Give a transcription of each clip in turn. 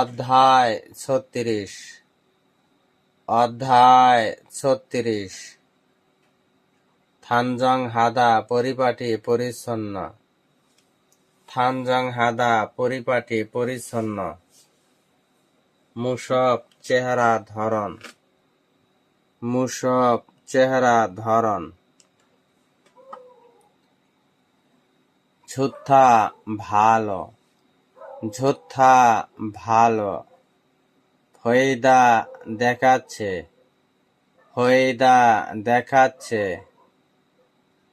অধ্যায় ছত্রিশ। অধ্যায় ছত্রিশ। থানজং হাদা পরিপাটি পরিচ্ছন্ন। থানজং হাদা পরিপাটি পরিচ্ছন্ন। মুসব চেহারা ধরন। মুসব চেহারা ধরন। ঝুথা ভালো। ঝুথা ভালো। ফয়দা দেখাচ্ছে। ফয়দা দেখাচ্ছে।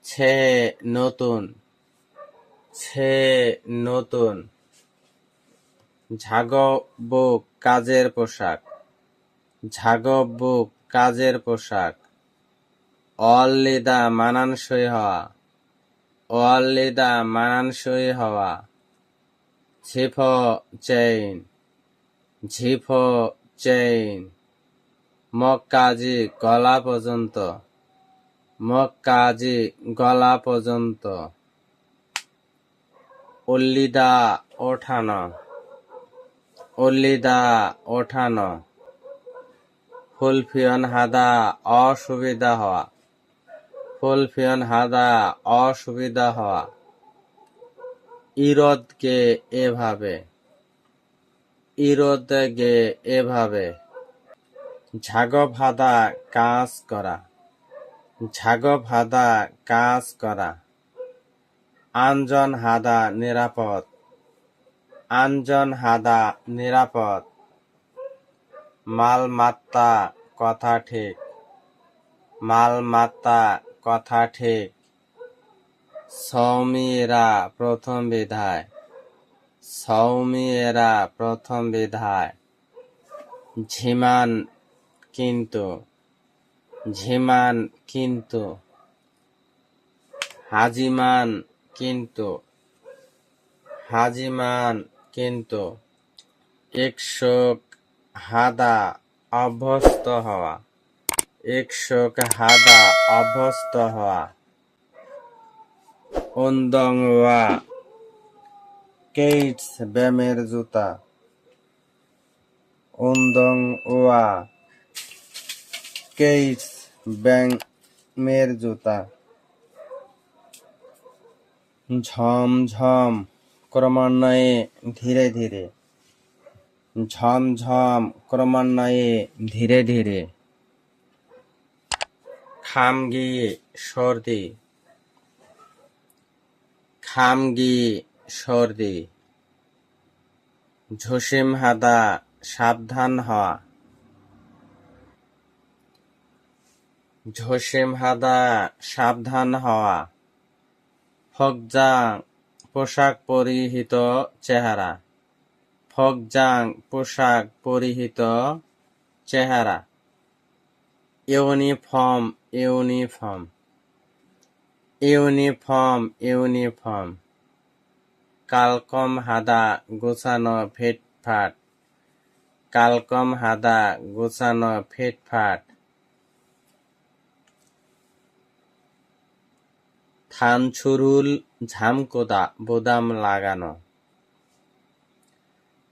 ছে নতুন। ছে নতুন। ঝাগবুক কাজের পোশাক। ঝাগবুক কাজের পোশাক। অলিদা মানানসই হওয়া। অলিদা মানানসই হওয়া। ঝিফ চেইন ঝিফ চেইন মক্কাজি গলা পর্যন্ত মগ মক্কাজি গলা পর্যন্ত উল্লিদা ওঠানো উল্লিদা ওঠানো ফুলফিয়ন হাদা অসুবিধা হওয়া ফুলফিয়ন হাদা অসুবিধা হওয়া ইরদকে এভাবে ইরদকে এভাবে। ঝাগব হাদা কাজ করা ঝাগব হাদা কাজ করা। আঞ্জন হাদা নিরাপদ আঞ্জন হাদা নিরাপদ। মালমাত্তা কথা ঠিক, মালমাত্তা কথা ঠিক। সৌমিয়েরা প্রথম বিধায়। সৌমিয়েরা প্রথম বিধায়। ঝিমান কিন্তু ঝিমান কিন্তু, হাজিমান কিন্তু হাজিমান কিন্তু, একশোক হাদা অভ্যস্ত হওয়া, একশোক হাদা অভ্যস্ত হওয়া। উন্দং ওয়া কেইটস ব্যামের জুতা। উন্দং ওয়া কেইটস ব্যামের জুতা। ঝমঝম ক্রমান্বয়ে ধীরে ধীরে। ঝমঝম ক্রমান্বয়ে ধীরে ধীরে। খামগি সর্দি। খামগি সর্দি, ঝসিম হাদা, সাবধান হওয়া ঝসিম হাদা, সাবধান হওয়া ফকজাং পোশাক পরিহিত চেহারা। ফকজাং পোশাক পরিহিত চেহারা। Uniform uniform. Uniform uniform. কালকম হাদা গোছানো ফিটফাট। কালকম হাদা গোছানো ফিটফাট। থানছুরুল ঝামকোদা বোদাম লাগানো।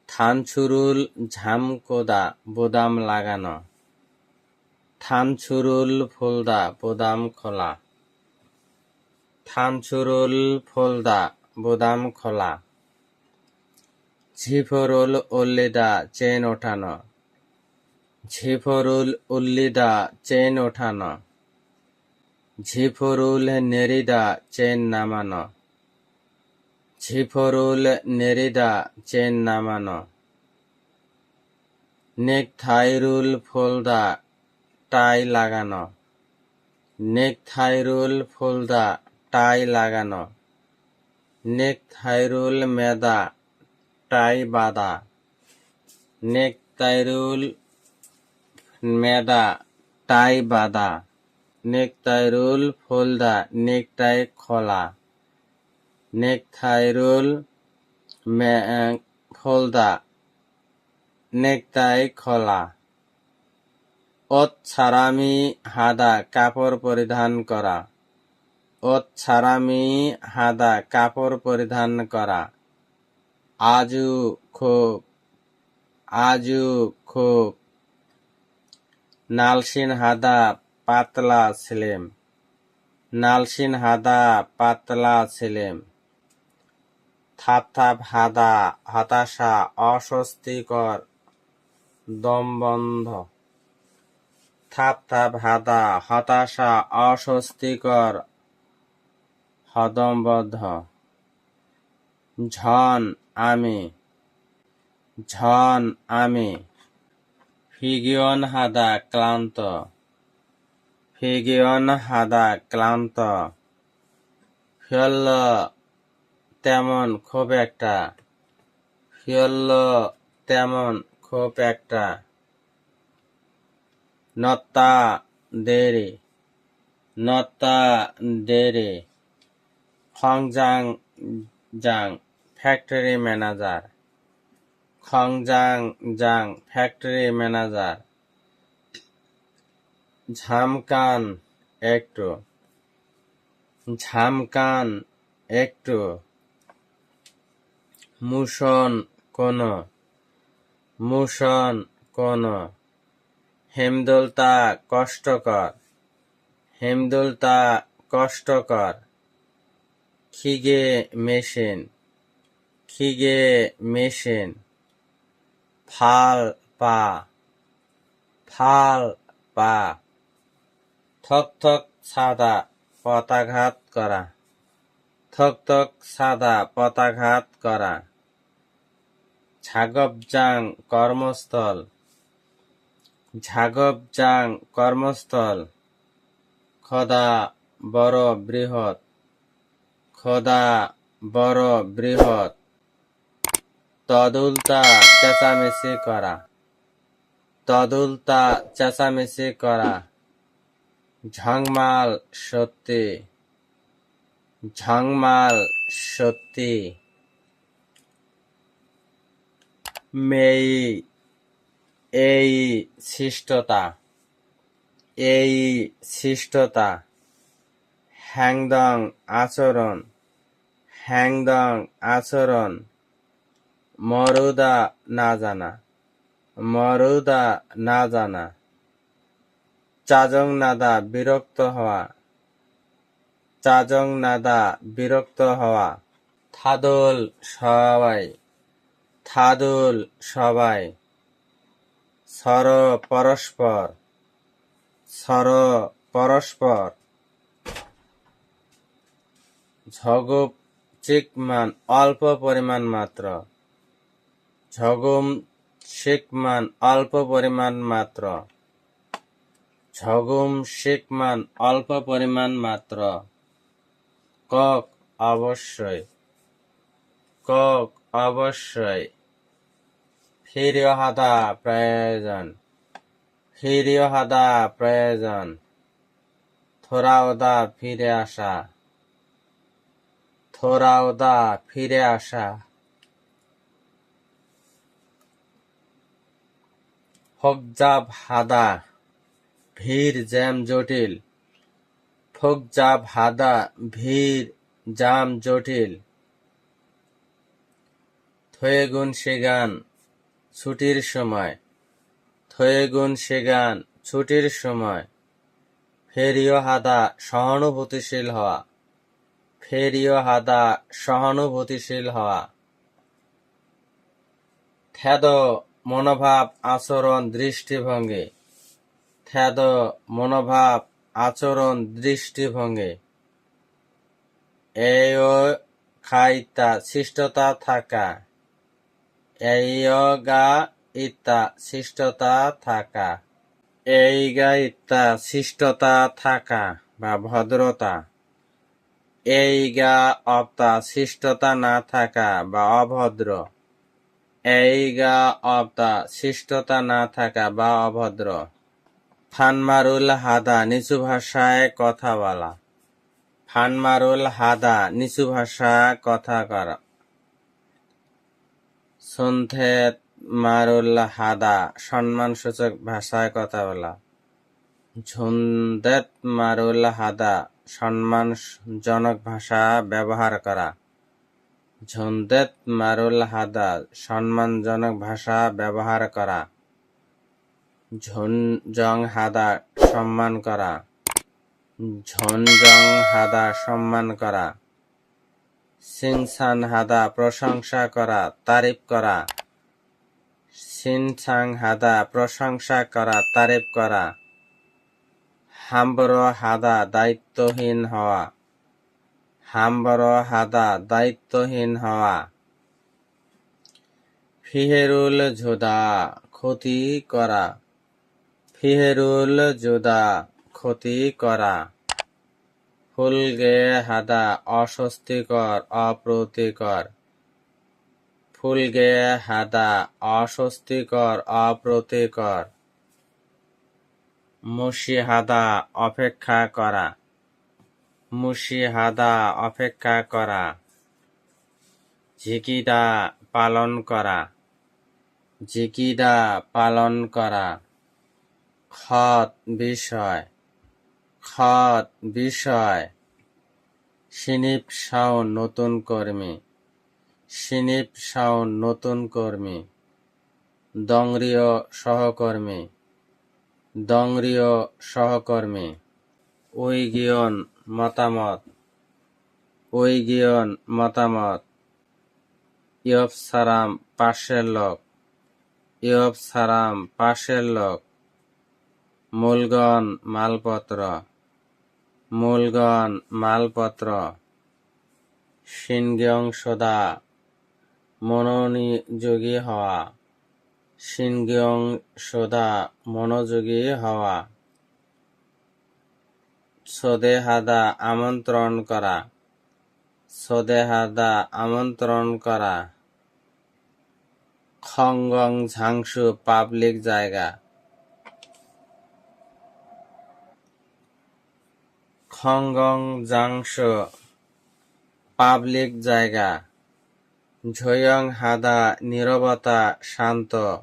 থানছুরুল ঝামকোদা বোদাম লাগানো। থানছুরুল ফুলদা বোদাম খোলা। থানছুরুল ফুলদা, বোদাম খোলা। ঝিফরুল উল্লিদা, চেন ওঠানো। ঝিফরুল উল্লিদা, চেন ওঠানো। ঝিফরুল নেরিদা, চেন নামানো। ঝিফরুল নেরিদা, চেন নামানো। নেকথাইরুল ফুলদা, টাই লাগানো। নেক নেকথাইরুল ফুলদা টাই লাগানো। নেকথাইরুল মেদা টাই বাদা নেকতাইরুল মেদা টাই বাদা নেকতাইরুল ফুলদা, নেকটাই খোলা। নেকথাইরুল ফুলদা, নেকটাই খোলা। ওত ছাড়ামি হাদা কাপড় পরিধান করা। ওত ছাড়ামি হাদা, কাপড় পরিধান করা। আজু খুব আজু খুব নালসিন হাদা, পাতলা ছিলেম। নালসিন হাদা, পাতলা ছিলেম। থাপ থাপ হাদা, হতাশা, অস্বস্তিকর, দমবন্ধ। থাপ থাপ হাদা, হতাশা, অস্বস্তিকর হদমবদ্ধ ঝন আমি ঝন আমি ফিগিয়ন হাদা ক্লান্ত ফিগিয়ন হাদা ক্লান্ত। ফিয়ল্ল তেমন খুব একটা, ফিয়ল্ল তেমন খুব একটা। নত্তা দেরি নত্তা দেরি। খংজাং জাং ফ্যাক্টরি ম্যানেজার খংজাং জাং ফ্যাক্টরি ম্যানেজার ঝামকান একটু ঝামকান একটু মুশন কোন মুশন কোন হেমদোলতা কষ্টকর হেমদোলতা কষ্টকর খিগে মেশিন খিগে মেশিন, ফাল পা ফাল পা, থক থক সাদা পতাঘাত করা, থক থক সাদা পতাঘাত করা ঝাগবজাং কর্মস্থল ঝাগবজাং কর্মস্থল, খোদা বড় বৃহৎ খোদা বড় বৃহৎ। তদুলতা চেঁচামেচি করা। তদুলতা চেঁচামেচি করা। ঝংমাল সত্যি। ঝংমাল সত্যি। মেই, এই সৃষ্টতা। এই শিষ্টতা হ্যাংদং আচরণ হ্যাংদং আচরণ, মরুদা না জানা, মরুদা না জানা চাজং নাদা বিরক্ত হওয়া চাজং নাদা বিরক্ত হওয়া, থাদল সবাই, থাদুল সবাই, সর পরস্পর সর পরস্পর। ঝগুপ চিকমান, অল্প পরিমাণ মাত্র। ঝগুম শিকমান, অল্প পরিমাণ মাত্র। ঝগুম শিকমান, অল্প পরিমাণ মাত্র। কক অবশ্যই। কক অবশ্যই। ফিরিয় হাদা প্রয়োজন। ফিরিয় হাদা প্রয়োজন। থোড়া ওদা ফিরে আসা। থোড়া ওদা ফিরে আসা। ফকজাব হাদা, ভিড় জ্যাম জটিল। ফকজাব হাদা, ভিড় জাম জটিল। থয়েগুন সেগান ছুটির সময়। থয়েগুন সেগান ছুটির সময়। ফেরিও হাদা, সহানুভূতিশীল হওয়া। ফেরিও হাদা সহানুভূতিশীল হওয়া। থ্যাদ মনোভাব আচরণ দৃষ্টিভঙ্গি। থ্যাদ মনোভাব আচরণ দৃষ্টিভঙ্গি। এই খাইতা শিষ্টতা থাকা। এই গা ইত্তা শিষ্টতা থাকা। এই গা ইত্তা শিষ্টতা থাকা বা ভদ্রতা। এই গা অপ্তা শিষ্টতা না থাকা বা অভদ্র। এই গা অপ্তা শিষ্টতা না থাকা বা অভদ্র। ফানমারুল হাদা, নিচু ভাষায় কথা বলা। ফানমারুল হাদা, নিচু ভাষা কথা করা। সন্থেত মারুল হাদা, সম্মানসূচক ভাষায় কথা বলা। ঝুন্দেত মারুল হাদা সম্মানজনক ভাষা ব্যবহার করা। ঝন্দেত মারুল হাদা, সম্মানজনক ভাষা ব্যবহার করা। ঝুনজং হাদা, সম্মান করা। ঝনজং হাদা, সম্মান করা। সিনসান হাদা, প্রশংসা করা, তারিফ করা। সিনসাং হাদা, প্রশংসা করা, তারিফ করা। হাম্বর হাদা দায়িত্বহীন হওয়া। হাম্বর হাদা দায়িত্বহীন হওয়া। ফিহেরুল জোদা ক্ষতি করা। ফিহেরুল জোদা ক্ষতি করা। ফুলগে হাদা অস্বস্তিকর, অপ্রীতিকর। ফুলগে হাদা অস্বস্তিকর, অপ্রীতিকর। মুশিহাদা অপেক্ষা করা। মুশিহাদা অপেক্ষা করা। জিকিদা পালন করা। জিকিদা পালন করা। খত বিষয়। খত বিষয়। সিনিপ শাওন নতুন কর্মী। সিনিপ শাওন নতুন কর্মী। দংরিয় সহকর্মী। দংরিয় সহকর্মী। উইগিয়ন মতামত। উইগিয়ন মতামত। ইয়ব সারাম পাশের লোক। ইয়ব সারাম পাশের লোক। মূলগণ মালপত্র। মূলগণ মালপত্র। সিনগং সদা মনোনিযোগী হওয়া। সিনগং সদা মনোযোগী হওয়া। সদেহাদা আমন্ত্রণ করা। সদেহাদা আমন্ত্রণ করা। খংগং ঝাংসু পাবলিক জায়গা। খংগং জাংসু পাবলিক জায়গা। ঝয়ং হাদা নীরবতা শান্ত।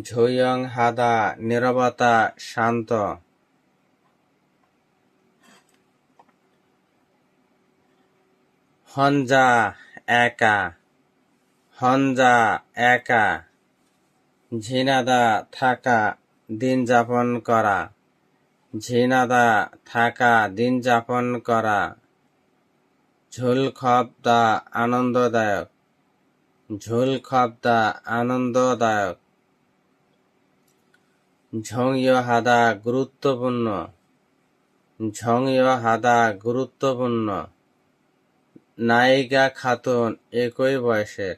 ঝয়ং হাদা, নীরবতা, শান্ত। হঞ্জা, একা। হঞ্জা, একা। ঝিনাদা, থাকা, দিন যাপন করা। ঝিনাদা, থাকা, দিন যাপন করা। ঝুল খবদা আনন্দদায়ক। ঝুল খবদা আনন্দদায়ক। ঝংয় হাদা গুরুত্বপূর্ণ। ঝংয় হাদা গুরুত্বপূর্ণ। নায়িকা খাতুন একই বয়সের।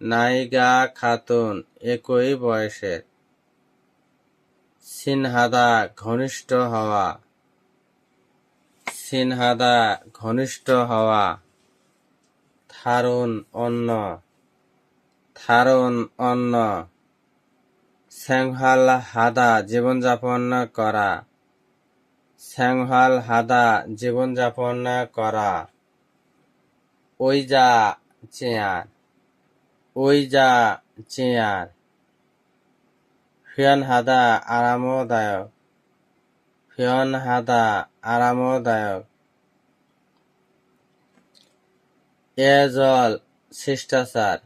নায়িকা খাতুন একই বয়সের। সিনহাদা ঘনিষ্ঠ হওয়া। সিনহাদা ঘনিষ্ঠ হওয়া। থারুন অন্য থারুন অন্য স্যাংহাল হাদা জীবনযাপন করা। স্যাংহাল হাদা জীবনযাপন করা। ওই যা চেয়ার ওই যা চেয়ার। ফিয়ন হাদা আরামদায়ক ফিয়ন হাদা আরামদায়ক। এ জল শিষ্টাচার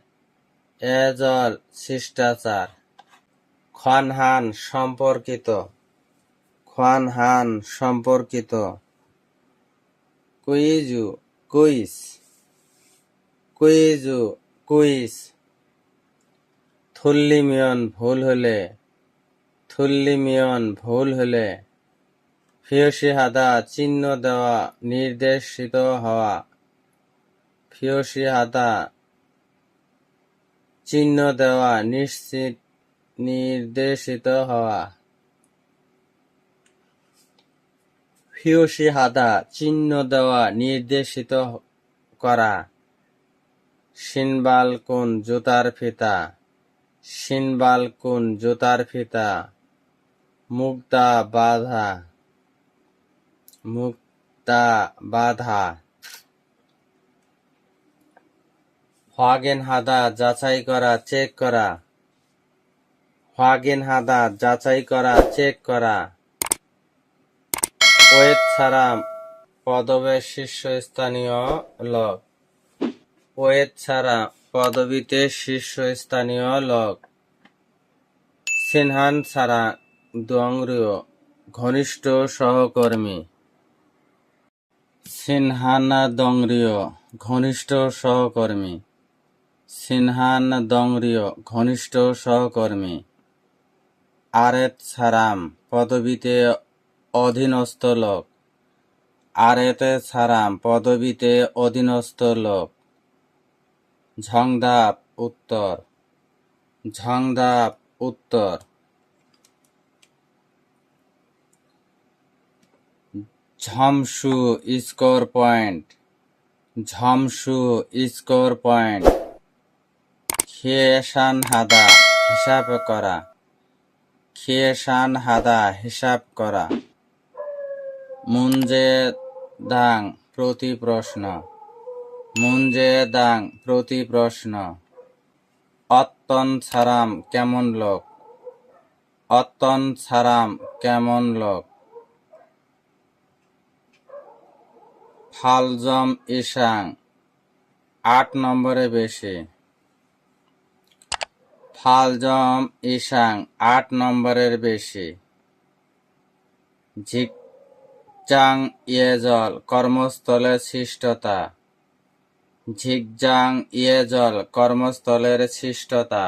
এ জল শিষ্টাচার খানহান সম্পর্কিত খানহান সম্পর্কিত। কুইজু কুইস কুইজু কুইস থুল্লিমিয়ন ভুল হলে, থুল্লিমিয়ন ভুল হলে ফিয়সি হাদা চিহ্ন দেওয়া নির্দেশিত হওয়া ফিয়সি হাদা চিহ্ন দেওয়া নিশ্চিত নির্দেশিত হওয়া। ফিয়সি হাদা চিহ্ন দেওয়া, নির্দেশিত করা। সিনবাল কোন জুতার ফিতা। সিনবাল কোন জুতার ফিতা। মুক্তা বাধা। মুক্তা বাধা। হোয়াগেন হাদা যাচাই করা, চেক করা। হোয়াগেন হাদা, যাচাই করা, চেক করা। ওয়েদ ছাড়া পদবের শীর্ষস্থানীয় লোক ওয়েদ ছাড়া পদবীতে শীর্ষস্থানীয় লোক সিনহান ছাড়া দংরিও ঘনিষ্ঠ সহকর্মী। সিনহান দংরিও ঘনিষ্ঠ সহকর্মী। সিনহান দংরিও ঘনিষ্ঠ সহকর্মী। আরেত সারাম, পদবীতে অধীনস্থ লোক। আরেতে সারাম, পদবীতে অধীনস্থ লোক। ঝংদাপ উত্তর। ঝংদাপ উত্তর। ঝমসু, স্কোর পয়েন্ট। ঝমসু, স্কোর পয়েন্ট। খেসান হাদা হিসাব করা। খেসান হাদা হিসাব করা। মুঞ্জে দাং প্রতি প্রশ্ন মুঞ্জে দাং প্রতি প্রশ্ন অত্তন ছাড়াম কেমন লোক? অত্তন ছাড়াম কেমন লোক? ফালজম ইসাং আট নম্বরে বেশি। ফালজম ইসাং আট নম্বরের বেশি। ঝিকচাং ইয়েজল কর্মস্থলের শিষ্টতা ঝিকজাং ইয়েজল কর্মস্থলের শিষ্টতা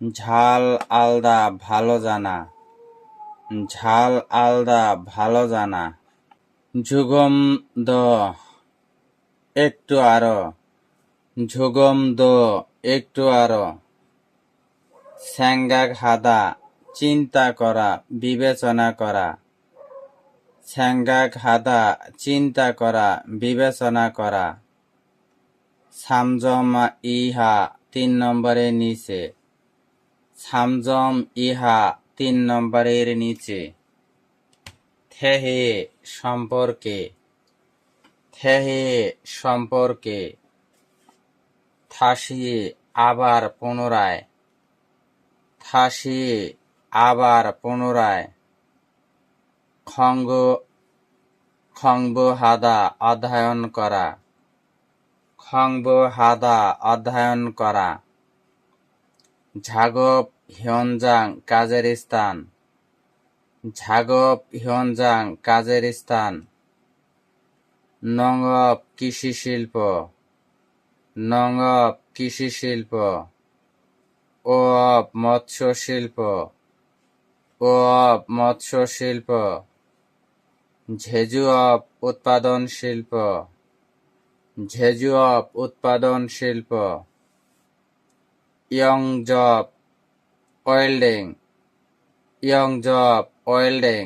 ঝাল আলদা ভালো জানা। ঝাল আলদা ভালো জানা। ঝুগম দ একটু আরও। ঝুগম দ একটু আরও। স্যাঙ্গাক হাদা চিন্তা করা, বিবেচনা করা। স্যাঙ্গাক হাদা চিন্তা করা, বিবেচনা করা। সামজম ইহা তিন নম্বরের নিচে। সামজম ইহা তিন নম্বরের নিচে। থেহে সম্পর্কে। থেহে সম্পর্কে। থাসিয়ে আবার পুনরায়। থাসিয়ে আবার পুনরায় খঙ্গ খংব হাদা অধ্যয়ন করা। খংব হাদা অধ্যয়ন করা। ঝাগপ হিয়নজাং কাজের স্থান। ঝাগপ হিয়নজাং কাজের স্থান। নঙপ কৃষি শিল্প নঙপ কৃষি শিল্প অপ মৎস্য শিল্প অপ মৎস্য শিল্প ঝেজু অপ উৎপাদন শিল্প ঝেজু অপ উৎপাদন শিল্প ইয়ং জব ওয়েল্ডিং। ইয়ং জব ওয়েল্ডিং।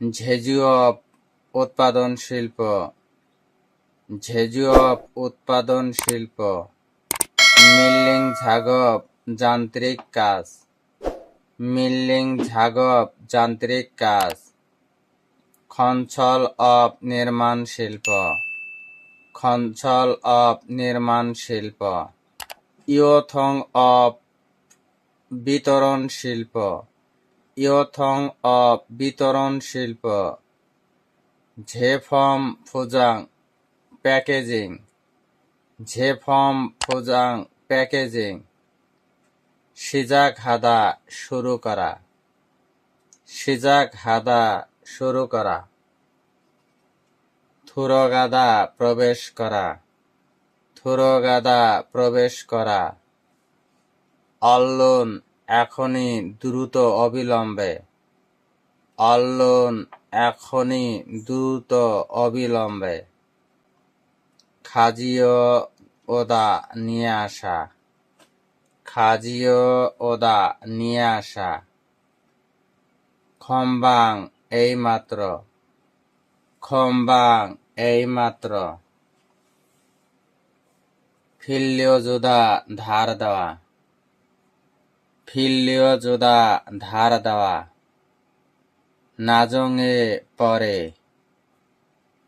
ঝেজু অপ উৎপাদন শিল্প ঝেজু অপ উৎপাদন শিল্প মিল্লিং ঝাগপ যান্ত্রিক কাজ। মিল্লিং ঝাগপ যান্ত্রিক কাজ। খঞ্চল অপ নির্মাণ শিল্প। খঞ্চল অপ নির্মাণ শিল্প। ইয়থং অপ বিতরণ শিল্প। ইয়থং অপ বিতরণ শিল্প। ঝেফম ফুজাং প্যাকেজিং। ঝেফম ফুজাং প্যাকেজিং। সিজাক হাদা শুরু করা। সিজাক হাদা শুরু করা। থুরগাদা প্রবেশ করা। থুরগাদা প্রবেশ করা। অল্লুন এখনই দ্রুত অবিলম্বে। অল্লুন এখনই দ্রুত অবিলম্বে। খাজিও ওদা নিয়ে আসা। খাজিও ওদা নিয়ে আসা। খম্বাং এইমাত্র। খম্বাং এইমাত্র। ফিল্লীয় যোদা ধার দেওয়া। ফিল্লীয় যোদ্ধা ধার দেওয়া। নাজং এ পরে।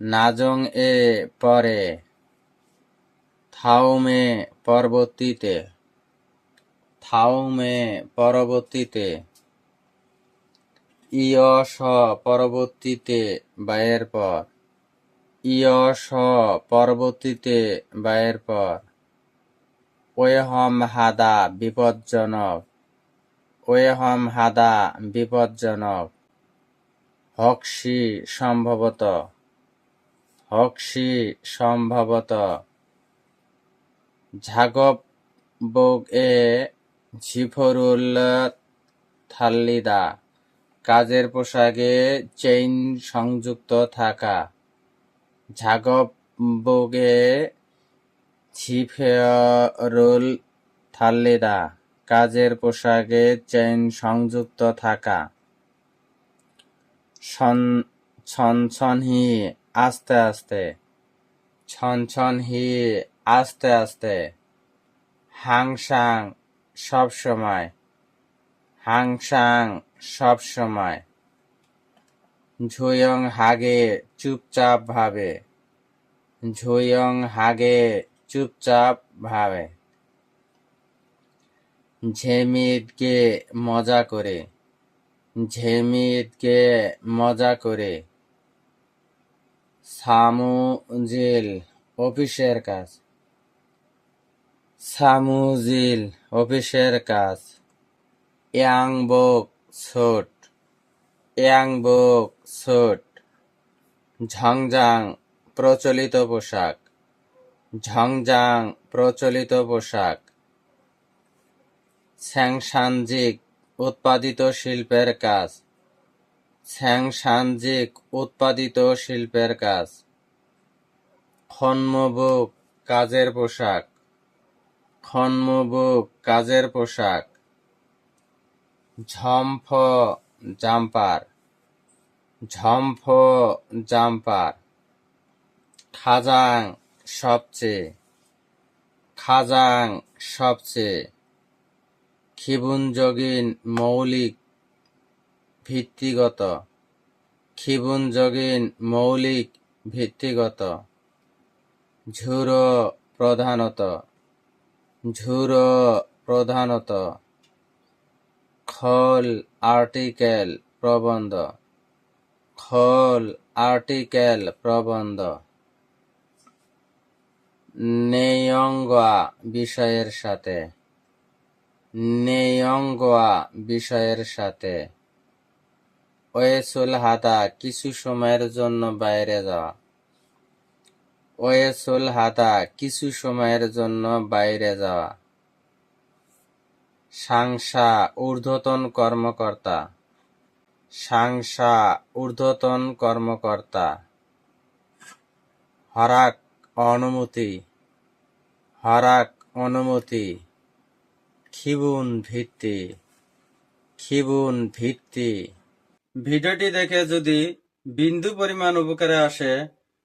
নাজং এ পরে। থাউমে পরবর্তীতে থাউমে পরবর্তীতে ইয়স পরবর্তীতে বা পর ইয় স পরবর্তীতে ব্যয়ের পর ওয়েহম হাদা বিপজ্জনক ওয়েহম হাদা বিপজ্জনক হকসি সম্ভবত হকসি সম্ভবত। ঝাগব বোগ এ ঝিফরুল থাল্লিদা, কাজের পোশাকে চেইন সংযুক্ত থাকা। ঝাগব বোগে ঝিফেরুল থাল্লিদা, কাজের পোশাকে চেইন সংযুক্ত থাকা। ছন- ছনছনহি, আস্তে আস্তে। ছনছনহি আস্তে আস্তে, হাংসাং সব সময়, হাংসাং সব সময়, ঝুয়ং হাগে চুপচাপ ভাবে, ঝুয়ং হাগে চুপচাপ ভাবে। ঝেমিদকে মজা করে ঝেমিদকে মজা করে। সামু সামুজিল অফিসের কাজ। সামুজিল অফিসের কাজ। ইয়াংবোক ছোট। ইয়াংবোক ছোট। ঝংজাং প্রচলিত পোশাক। ঝংজাং প্রচলিত পোশাক। স্যাংসানজিক উৎপাদিত শিল্পের কাজ। স্যাংসানজিক উৎপাদিত শিল্পের কাজ। খন্মবুক কাজের পোশাক। খন্মবুক কাজের পোশাক। ঝম্ফ জাম্পার। ঝম্ফ জাম্পার। খাজাং সবচেয়ে। খাজাং সবচেয়ে। খিবুনজগিন মৌলিক ভিত্তিগত। খিবুনজগিন মৌলিক ভিত্তিগত। ঝুরো প্রধানত। ঝুরো প্রধানত খল আর্টিকেল প্রবন্ধ। খল আর্টিকেল প্রবন্ধ। নেয়ঙ্গা বিষয়ের সাথে। নেয়ঙ্গা বিষয়ের সাথে। ওয়েসুল হাতা কিছু সময়ের জন্য বাইরে যাওয়া। ওয়েসুল হাদা কিছু সময়ের জন্য বাইরে যাওয়া। সাংসা ঊর্ধ্বতন কর্মকর্তা। সাংসা ঊর্ধ্বতন কর্মকর্তা। হরাক অনুমতি। হরাক অনুমতি। খিবুন ভিত্তি। খিবুন ভিত্তি। ভিডিওটি দেখে যদি বিন্দু পরিমাণ উপকারে আসে